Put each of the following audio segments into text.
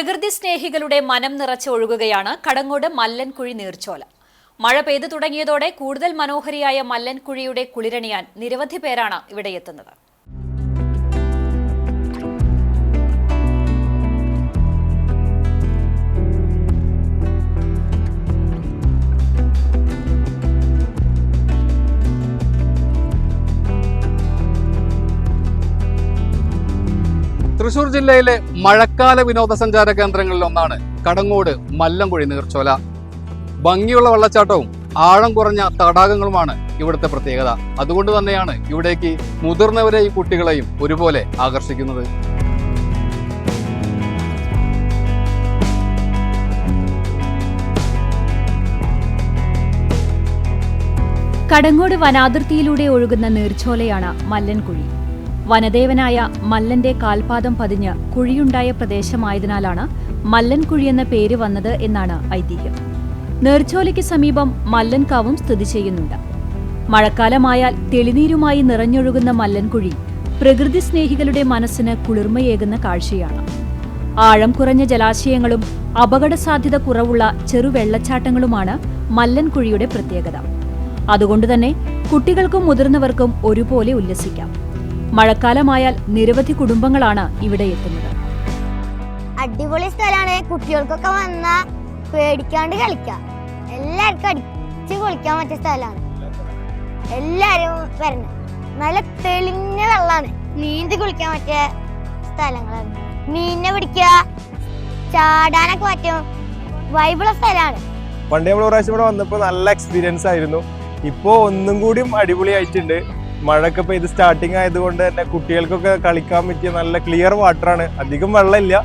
പ്രകൃതി സ്നേഹികളുടെ മനം നിറച്ച് ഒഴുകുകയാണ് കടങ്ങോട് മല്ലൻകുഴി നീർച്ചോല. മഴ പെയ്തു തുടങ്ങിയതോടെ കൂടുതൽ മനോഹരിയായ മല്ലൻകുഴിയുടെ കുളിരണിയാൻ നിരവധി പേരാണ് ഇവിടെ എത്തുന്നത്. തൃശൂർ ജില്ലയിലെ മഴക്കാല വിനോദസഞ്ചാര കേന്ദ്രങ്ങളിൽ ഒന്നാണ് കടങ്ങോട് മല്ലംകുഴി നീർച്ചോല. ഭംഗിയുള്ള വെള്ളച്ചാട്ടവും ആഴം കുറഞ്ഞ തടാകങ്ങളുമാണ് ഇവിടുത്തെ പ്രത്യേകത. അതുകൊണ്ട് തന്നെയാണ് ഇവിടേക്ക് മുതിർന്നവരെയും കുട്ടികളെയും ഒരുപോലെ ആകർഷിക്കുന്നത്. കടങ്ങോട് വനാതിർത്തിയിലൂടെ ഒഴുകുന്ന നീർച്ചോലയാണ് മല്ലൻകുഴി. വനദേവനായ മല്ലന്റെ കാൽപാദം പതിഞ്ഞ് കുഴിയുണ്ടായ പ്രദേശമായതിനാലാണ് മല്ലൻകുഴിയെന്ന പേര് വന്നത് എന്നാണ് ഐതിഹ്യം. നേർച്ചോലയ്ക്ക് സമീപം മല്ലൻകാവും സ്ഥിതി ചെയ്യുന്നുണ്ട്. മഴക്കാലമായാൽ തെളിനീരുമായി നിറഞ്ഞൊഴുകുന്ന മല്ലൻകുഴി പ്രകൃതി സ്നേഹികളുടെ മനസ്സിന് കുളിർമയേകുന്ന കാഴ്ചയാണ്. ആഴം കുറഞ്ഞ ജലാശയങ്ങളും അപകട സാധ്യത കുറവുള്ള ചെറുവെള്ളച്ചാട്ടങ്ങളുമാണ് മല്ലൻകുഴിയുടെ പ്രത്യേകത. അതുകൊണ്ടുതന്നെ കുട്ടികൾക്കും മുതിർന്നവർക്കും ഒരുപോലെ ഉല്ലസിക്കാം. മഴക്കാലമായാൽ നിരവധി കുടുംബങ്ങളാണ് ഇവിടെ എത്തുന്നത്. അടിപൊളി സ്ഥലമാണ്. കുട്ടികൾക്കൊക്കെ വന്ന പേടിക്കാണ്ട് കളിക്കാം. എല്ലാവർക്കും അടിച്ച് കുളിക്കാൻ പറ്റിയ സ്ഥലമാണ്. എല്ലാരും വരണം. നല്ല തെളിഞ്ഞ വെള്ളമാണ്. നീന്തി കുളിക്കാൻ പറ്റിയ സ്ഥലങ്ങളാണ്. മീനിനെ പിടിക്കുക ചാടാനൊക്കെ പറ്റും. വൈബിള സ്ഥലമാണ്. പണ്ട് നമ്മൾ പ്രാവശ്യം ഇവിടെ വന്നപ്പോൾ നല്ല എക്സ്പീരിയൻസ് ആയിരുന്നു. ഇപ്പോൾ ഒന്നും കൂടിയും അടിപൊളിയായിട്ടുണ്ട്. മഴയൊക്കെ പെയ്ത് സ്റ്റാർട്ടിങ് ആയതുകൊണ്ട് തന്നെ കുട്ടികൾക്കൊക്കെ കളിക്കാൻ പറ്റിയ നല്ല ക്ലിയർ വാട്ടറാണ് അധികം വെള്ളമില്ല.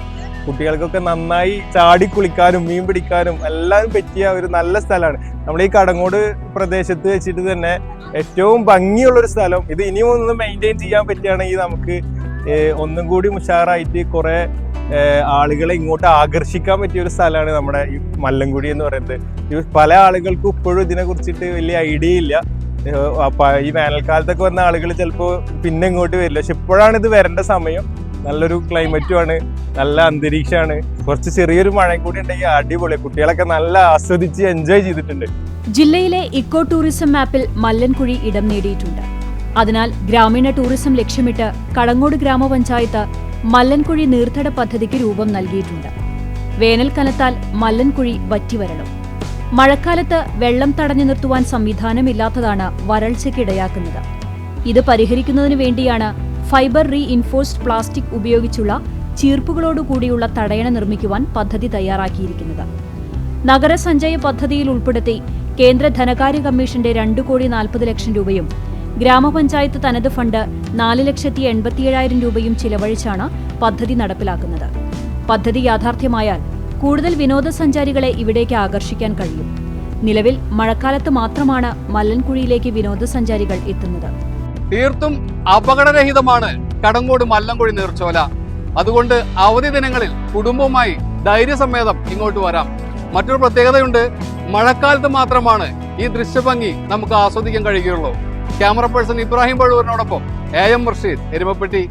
കുട്ടികൾക്കൊക്കെ നന്നായി ചാടി കുളിക്കാനും മീൻ പിടിക്കാനും എല്ലാം പറ്റിയ ഒരു നല്ല സ്ഥലമാണ്. നമ്മൾ ഈ കടങ്ങോട് പ്രദേശത്ത് വെച്ചിട്ട് തന്നെ ഏറ്റവും ഭംഗിയുള്ള ഒരു സ്ഥലം. ഇത് ഇനിയും ഒന്ന് മെയിന്റെയിൻ ചെയ്യാൻ പറ്റുകയാണെങ്കിൽ നമുക്ക് ഒന്നും കൂടി ഉഷാറായിട്ട് കുറേ ആളുകളെ ഇങ്ങോട്ട് ആകർഷിക്കാൻ പറ്റിയ ഒരു സ്ഥലമാണ് നമ്മുടെ ഈ മല്ലൻകുടി എന്ന് പറയുന്നത്. ഇത് പല ആളുകൾക്കും ഇപ്പോഴും ഇതിനെ കുറിച്ചിട്ട് വലിയ ഐഡിയ ഇല്ല. ഈ വേനൽക്കാലത്തൊക്കെ വന്ന ആളുകൾ ചിലപ്പോൾ പിന്നെ ഇങ്ങോട്ട് വരില്ല. പക്ഷെ ഇപ്പോഴാണ് ഇത് വരേണ്ട സമയം. നല്ലൊരു ക്ലൈമറ്റുമാണ് നല്ല അന്തരീക്ഷമാണ് കുറച്ച് ചെറിയൊരു മഴയും കൂടി ഉണ്ടെങ്കിൽ അടിപൊളി. കുട്ടികളൊക്കെ നല്ല ആസ്വദിച്ച് എൻജോയ് ചെയ്തിട്ടുണ്ട്. ജില്ലയിലെ ഇക്കോ ടൂറിസം മാപ്പിൽ മല്ലൻകുഴി ഇടം നേടിയിട്ടുണ്ട്. അതിനാൽ ഗ്രാമീണ ടൂറിസം ലക്ഷ്യമിട്ട് കടങ്ങോട് ഗ്രാമപഞ്ചായത്ത് മല്ലൻകുഴി നീർത്തട പദ്ധതിക്ക് രൂപം നൽകിയിട്ടുണ്ട്. വേനൽക്കനത്താൽ മല്ലൻകുഴി വറ്റിവരളും മഴക്കാലത്ത് വെള്ളം തടഞ്ഞു നിർത്തുവാൻ സംവിധാനമില്ലാത്തതാണ് വരൾച്ചയ്ക്കിടയാക്കുന്നത്. ഇത് പരിഹരിക്കുന്നതിനു വേണ്ടിയാണ് ഫൈബർ റീ ഇൻഫോഴ്സ്ഡ് പ്ലാസ്റ്റിക് ഉപയോഗിച്ചുള്ള ചീർപ്പുകളോടുകൂടിയുള്ള തടയണ നിർമ്മിക്കുവാൻ പദ്ധതി തയ്യാറാക്കിയിരിക്കുന്നത്. നഗരസഞ്ചയ പദ്ധതിയിൽ ഉൾപ്പെടുത്തി കേന്ദ്ര ധനകാര്യ കമ്മീഷന്റെ രണ്ടു കോടി നാൽപ്പത് ലക്ഷം രൂപയും ഗ്രാമപഞ്ചായത്ത് തനത് ഫണ്ട് നാല് ലക്ഷത്തി എൺപത്തിയേഴായിരം രൂപയും ചിലവഴിച്ചാണ് പദ്ധതി നടപ്പിലാക്കുന്നത്. പദ്ധതി യാഥാർത്ഥ്യമായാൽ കൂടുതൽ വിനോദസഞ്ചാരികളെ ഇവിടേക്ക് ആകർഷിക്കാൻ കഴിയും. നിലവിൽ മഴക്കാലത്ത് മാത്രമാണ് മല്ലൻകുഴിയിലേക്ക് വിനോദസഞ്ചാരികൾ എത്തുന്നത്. തീർത്തും അപകടരഹിതമാണ് കടങ്ങോട് മല്ലൻകുഴി നീർച്ചോല. അതുകൊണ്ട് അവധി ദിനങ്ങളിൽ കുടുംബവുമായി ധൈര്യസമേതം ഇങ്ങോട്ട് വരാം. മറ്റൊരു പ്രത്യേകതയുണ്ട് മഴക്കാലത്ത് മാത്രമാണ് ഈ ദൃശ്യഭംഗി നമുക്ക് ആസ്വദിക്കാൻ കഴിയുകയുള്ളൂ. ക്യാമറ പേഴ്സൺ ഇബ്രാഹിം പഴുവൂരിനോടൊപ്പം എ എം മുർഷീദ് എരുമപ്പെട്ടി.